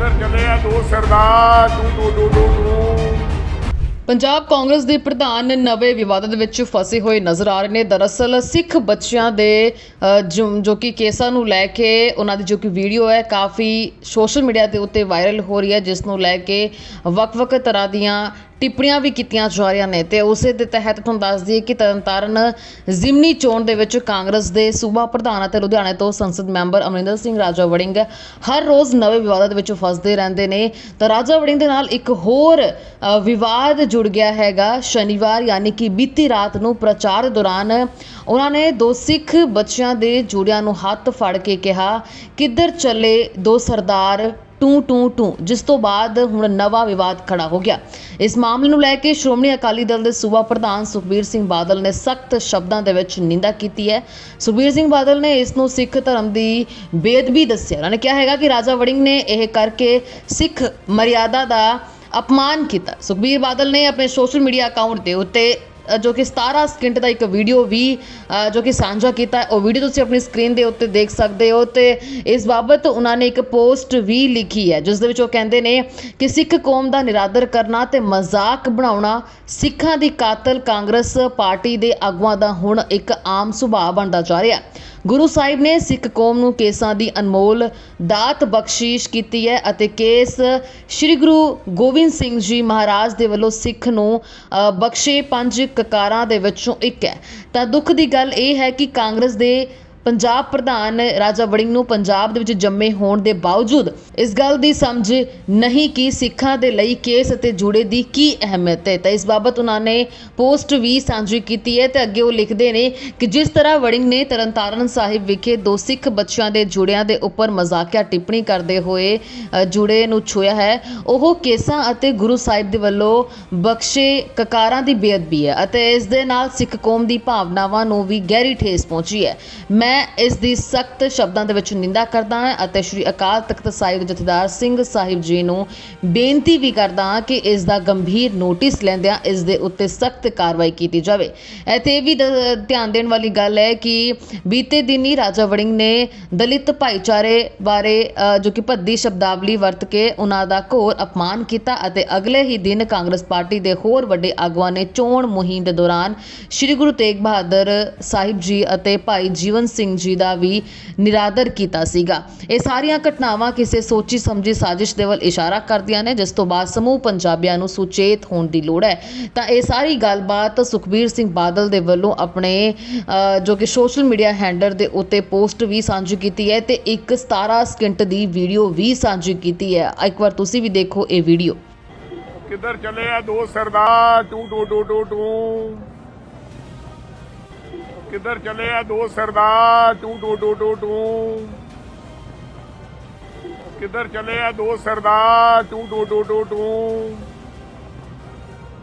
ਕਿੱਧਰ ਚੱਲੇ ਆ ਦੋ ਸਰਦਾਰ ਟੂ ਟੂ ਟੂ ਟੂ ਟੂ ਪੰਜਾਬ ਕਾਂਗਰਸ ਦੇ ਪ੍ਰਧਾਨ ਨਵੇਂ ਵਿਵਾਦਤ ਵਿੱਚ ਫਸੇ ਹੋਏ ਨਜ਼ਰ ਆ ਰਹੇ ਨੇ। ਦਰਅਸਲ ਸਿੱਖ ਬੱਚਿਆਂ ਦੇ ਜੋ ਕਿ ਕੇਸਾਂ ਨੂੰ ਲੈ ਕੇ ਉਹਨਾਂ ਦੀ ਜੋ ਕਿ ਵੀਡੀਓ ਹੈ, ਕਾਫੀ ਸੋਸ਼ਲ ਮੀਡੀਆ ਦੇ ਉੱਤੇ ਵਾਇਰਲ ਹੋ ਰਹੀ ਹੈ, ਜਿਸ ਨੂੰ ਲੈ ਕੇ ਵੱਖ-ਵੱਖ ਤਰ੍ਹਾਂ ਦੀਆਂ ਟਿੱਪਣੀਆਂ ਵੀ ਕੀਤੀਆਂ ਜਾ ਰਹੀਆਂ ਨੇ ਤੇ ਉਸੇ ਦੇ ਤਹਿਤ ਤੁਹਾਨੂੰ ਦੱਸ ਦਈਏ ਕਿ ਤਰਨਤਾਰਨ ਜ਼ਿਮਨੀ ਚੋਣ ਦੇ ਵਿੱਚ ਕਾਂਗਰਸ ਦੇ ਸੂਬਾ ਪ੍ਰਧਾਨ ਅਤੇ ਲੁਧਿਆਣੇ ਤੋਂ ਸੰਸਦ ਮੈਂਬਰ ਅਮਰਿੰਦਰ ਸਿੰਘ ਰਾਜਾ ਵੜਿੰਗ ਹਰ ਰੋਜ਼ ਨਵੇਂ ਵਿਵਾਦਾਂ ਦੇ ਵਿੱਚ ਫਸਦੇ ਰਹਿੰਦੇ ਨੇ। ਤਾਂ ਰਾਜਾ ਵੜਿੰਗ ਦੇ ਨਾਲ ਇੱਕ ਹੋਰ ਵਿਵਾਦ ਜੁੜ ਗਿਆ ਹੈਗਾ। ਸ਼ਨੀਵਾਰ ਯਾਨੀ ਕਿ ਬੀਤੀ ਰਾਤ ਨੂੰ ਪ੍ਰਚਾਰ ਦੌਰਾਨ ਉਹਨਾਂ ਨੇ ਦੋ ਸਿੱਖ ਬੱਚਿਆਂ ਦੇ ਜੋੜਿਆਂ ਨੂੰ ਹੱਥ ਫੜ ਕੇ ਕਿਹਾ, ਕਿੱਧਰ ਚੱਲੇ ਦੋ ਸਰਦਾਰ ਟੂ ਟੂ ਟੂ, ਜਿਸ ਤੋਂ ਬਾਅਦ ਹੁਣ ਨਵਾਂ ਵਿਵਾਦ ਖੜਾ ਹੋ ਗਿਆ। ਇਸ ਮਾਮਲੇ ਨੂੰ ਲੈ ਕੇ ਸ਼੍ਰੋਮਣੀ ਅਕਾਲੀ ਦਲ ਦੇ ਸੂਬਾ ਪ੍ਰਧਾਨ ਸੁਖਬੀਰ ਸਿੰਘ ਬਾਦਲ ਨੇ ਸਖਤ ਸ਼ਬਦਾਂ ਦੇ ਵਿੱਚ ਨਿੰਦਾ ਕੀਤੀ ਹੈ। ਸੁਖਬੀਰ ਸਿੰਘ ਬਾਦਲ ਨੇ ਇਸ ਨੂੰ ਸਿੱਖ ਧਰਮ ਦੀ ਬੇਅਦਬੀ ਦੱਸਿਆ। ਉਹਨਾਂ ਨੇ ਕਿਹਾ ਹੈਗਾ ਕਿ ਰਾਜਾ ਵੜਿੰਗ ਨੇ ਇਹ ਕਰਕੇ ਸਿੱਖ ਮਰਿਆਦਾ ਦਾ ਅਪਮਾਨ ਕੀਤਾ। ਸੁਖਬੀਰ ਬਾਦਲ ਨੇ ਆਪਣੇ ਸੋਸ਼ਲ ਮੀਡੀਆ ਅਕਾਊਂਟ ਦੇ ਉੱਤੇ ਜੋ ਕਿ 17 ਸਕਿੰਟ ਦਾ ਇੱਕ ਵੀਡੀਓ ਵੀ ਜੋ ਕਿ ਸਾਂਝਾ ਕੀਤਾ ਉਹ ਵੀਡੀਓ ਤੁਸੀਂ ਆਪਣੀ ਸਕਰੀਨ ਦੇ ਉੱਤੇ ਦੇਖ ਸਕਦੇ ਹੋ ਤੇ ਇਸ ਬਾਬਤ ਉਹਨਾਂ ਨੇ ਇੱਕ ਪੋਸਟ ਵੀ ਲਿਖੀ ਹੈ, ਜਿਸ ਦੇ ਵਿੱਚ ਉਹ ਕਹਿੰਦੇ ਨੇ ਕਿ ਸਿੱਖ ਕੌਮ ਦਾ ਨਿਰਾਦਰ ਕਰਨਾ ਤੇ ਮਜ਼ਾਕ ਬਣਾਉਣਾ ਸਿੱਖਾਂ ਦੀ ਕਾਤਲ ਕਾਂਗਰਸ ਪਾਰਟੀ ਦੇ ਆਗੂਆਂ ਦਾ ਹੁਣ ਇੱਕ ਆਮ ਸੁਭਾਅ ਬਣਦਾ ਜਾ ਰਿਹਾ ਗੁਰੂ ਸਾਹਿਬ ਨੇ ਸਿੱਖ ਕੌਮ ਨੂੰ ਕੇਸਾਂ ਦੀ ਅਨਮੋਲ ਦਾਤ ਬਖਸ਼ਿਸ਼ ਕੀਤੀ ਹੈ ਅਤੇ ਕੇਸ ਸ੍ਰੀ ਗੁਰੂ ਗੋਬਿੰਦ ਸਿੰਘ ਜੀ ਮਹਾਰਾਜ ਦੇ ਵੱਲੋਂ ਸਿੱਖ ਨੂੰ ਬਖਸ਼ੇ ਪੰਜ ਕਕਾਰਾਂ ਦੇ ਵਿੱਚੋਂ ਇੱਕ ਹੈ। ਤਾਂ ਦੁੱਖ ਦੀ ਗੱਲ ਇਹ ਹੈ ਕਿ ਕਾਂਗਰਸ ਦੇ ਪੰਜਾਬ ਪ੍ਰਧਾਨ ਰਾਜਾ ਵੜਿੰਗ ਨੂੰ ਪੰਜਾਬ ਦੇ ਵਿੱਚ ਜੰਮੇ ਹੋਣ ਦੇ ਬਾਵਜੂਦ ਇਸ ਗੱਲ ਦੀ ਸਮਝ ਨਹੀਂ ਕਿ ਸਿੱਖਾਂ ਦੇ ਲਈ ਕੇਸ ਅਤੇ ਜੁੜੇ ਦੀ ਕੀ ਅਹਿਮੀਅਤ ਹੈ। ਤਾਂ ਇਸ ਬਾਬਤ ਉਹਨਾਂ ਨੇ ਪੋਸਟ ਵੀ ਸਾਂਝੀ ਕੀਤੀ ਹੈ ਤੇ ਅੱਗੇ ਉਹ ਲਿਖਦੇ ਨੇ ਕਿ ਜਿਸ ਤਰ੍ਹਾਂ ਵੜਿੰਗ ਨੇ ਤਰਨਤਾਰਨ ਸਾਹਿਬ ਵਿਖੇ ਦੋ ਸਿੱਖ ਬੱਚਿਆਂ ਦੇ ਜੁੜਿਆਂ ਦੇ ਉੱਪਰ ਮਜ਼ਾਕਿਆ ਟਿੱਪਣੀ ਕਰਦੇ ਹੋਏ ਜੁੜੇ ਨੂੰ ਛੋਇਆ ਹੈ, ਉਹ ਕੇਸਾਂ ਅਤੇ ਗੁਰੂ ਸਾਹਿਬ ਦੇ ਵੱਲੋਂ ਬਖਸ਼ੇ ਕਕਾਰਾਂ ਦੀ ਬੇਅਦਬੀ ਹੈ ਅਤੇ ਇਸ ਦੇ ਨਾਲ ਸਿੱਖ ਕੌਮ ਦੀ ਭਾਵਨਾਵਾਂ ਨੂੰ ਵੀ ਗਹਿਰੀ ਠੇਸ ਪਹੁੰਚੀ ਹੈ। ਮੈਂ ਮੈਂ ਇਸ ਦੀ ਸਖਤ ਸ਼ਬਦਾਂ ਦੇ ਵਿੱਚ ਨਿੰਦਾ ਕਰਦਾ ਹਾਂ ਅਤੇ ਸ੍ਰੀ ਅਕਾਲ ਤਖਤ ਸਾਹਿਬ ਜਥੇਦਾਰ ਸਿੰਘ ਸਾਹਿਬ ਜੀ ਨੂੰ ਬੇਨਤੀ ਵੀ ਕਰਦਾ ਹਾਂ ਕਿ ਇਸ ਦਾ ਗੰਭੀਰ ਨੋਟਿਸ ਲੈਂਦਿਆਂ ਇਸ ਦੇ ਉੱਤੇ ਸਖਤ ਕਾਰਵਾਈ ਕੀਤੀ ਜਾਵੇ। ਇੱਥੇ ਇਹ ਵੀ ਧਿਆਨ ਦੇਣ ਵਾਲੀ ਗੱਲ ਹੈ ਕਿ ਬੀਤੇ ਦਿਨ ਹੀ ਰਾਜਾ ਵੜਿੰਗ ਨੇ ਦਲਿਤ ਭਾਈਚਾਰੇ ਬਾਰੇ ਜੋ ਕਿ ਭੱਦੀ ਸ਼ਬਦਾਵਲੀ ਵਰਤ ਕੇ ਉਹਨਾਂ ਦਾ ਘੋਰ ਅਪਮਾਨ ਕੀਤਾ ਅਤੇ ਅਗਲੇ ਹੀ ਦਿਨ ਕਾਂਗਰਸ ਪਾਰਟੀ ਦੇ ਹੋਰ ਵੱਡੇ ਆਗੂਆਂ ਨੇ ਚੋਣ ਮੁਹਿੰਮ ਦੇ ਦੌਰਾਨ ਸ੍ਰੀ ਗੁਰੂ ਤੇਗ ਬਹਾਦਰ ਸਾਹਿਬ ਜੀ ਅਤੇ ਭਾਈ ਜੀਵਨ ਸਿੰਘ ਜੀ ਦਾ ਵੀ ਨਿਰਾਦਰ ਕੀਤਾ ਸੀਗਾ। ਇਹ ਸਾਰੀਆਂ ਘਟਨਾਵਾਂ ਕਿਸੇ ਸੋਚੀ ਸਮਝੀ ਸਾਜ਼ਿਸ਼ ਦੇ ਵੱਲ ਇਸ਼ਾਰਾ ਕਰਦੀਆਂ ਨੇ, ਜਿਸ ਤੋਂ ਬਾਅਦ ਸਮੂਹ ਪੰਜਾਬੀਆਂ ਨੂੰ ਸੁਚੇਤ ਹੋਣ ਦੀ ਲੋੜ ਹੈ। ਤਾਂ ਇਹ ਸਾਰੀ ਗੱਲਬਾਤ ਸੁਖਬੀਰ ਸਿੰਘ ਬਾਦਲ ਦੇ ਵੱਲੋਂ ਆਪਣੇ ਜੋ ਕਿ ਸੋਸ਼ਲ ਮੀਡੀਆ ਹੈਂਡਲ ਦੇ ਉੱਤੇ ਪੋਸਟ ਵੀ ਸਾਂਝੀ ਕੀਤੀ ਹੈ ਤੇ ਇੱਕ 17 ਸਕਿੰਟ ਦੀ ਵੀਡੀਓ ਵੀ ਸਾਂਝੀ ਕੀਤੀ ਹੈ। ਇੱਕ ਵਾਰ ਤੁਸੀਂ ਵੀ ਦੇਖੋ ਇਹ ਵੀਡੀਓ। ਕਿੱਧਰ ਚੱਲੇ ਆ ਦੋ ਸਰਦਾਰ? ਟੂ ਟੂ ਟੂ ਟੂ ਟੂ। ਕਿੱਧਰ ਚੱਲੇ ਆ ਦੋ ਸਰਦਾਰ? ਟੂ ਟੂ ਟੂ ਟੂ ਟੂ। ਕਿੱਧਰ ਚੱਲੇ ਆ ਦੋ ਸਰਦਾਰ? ਟੂ ਟੂ ਟੂ ਟੂ ਟੂ।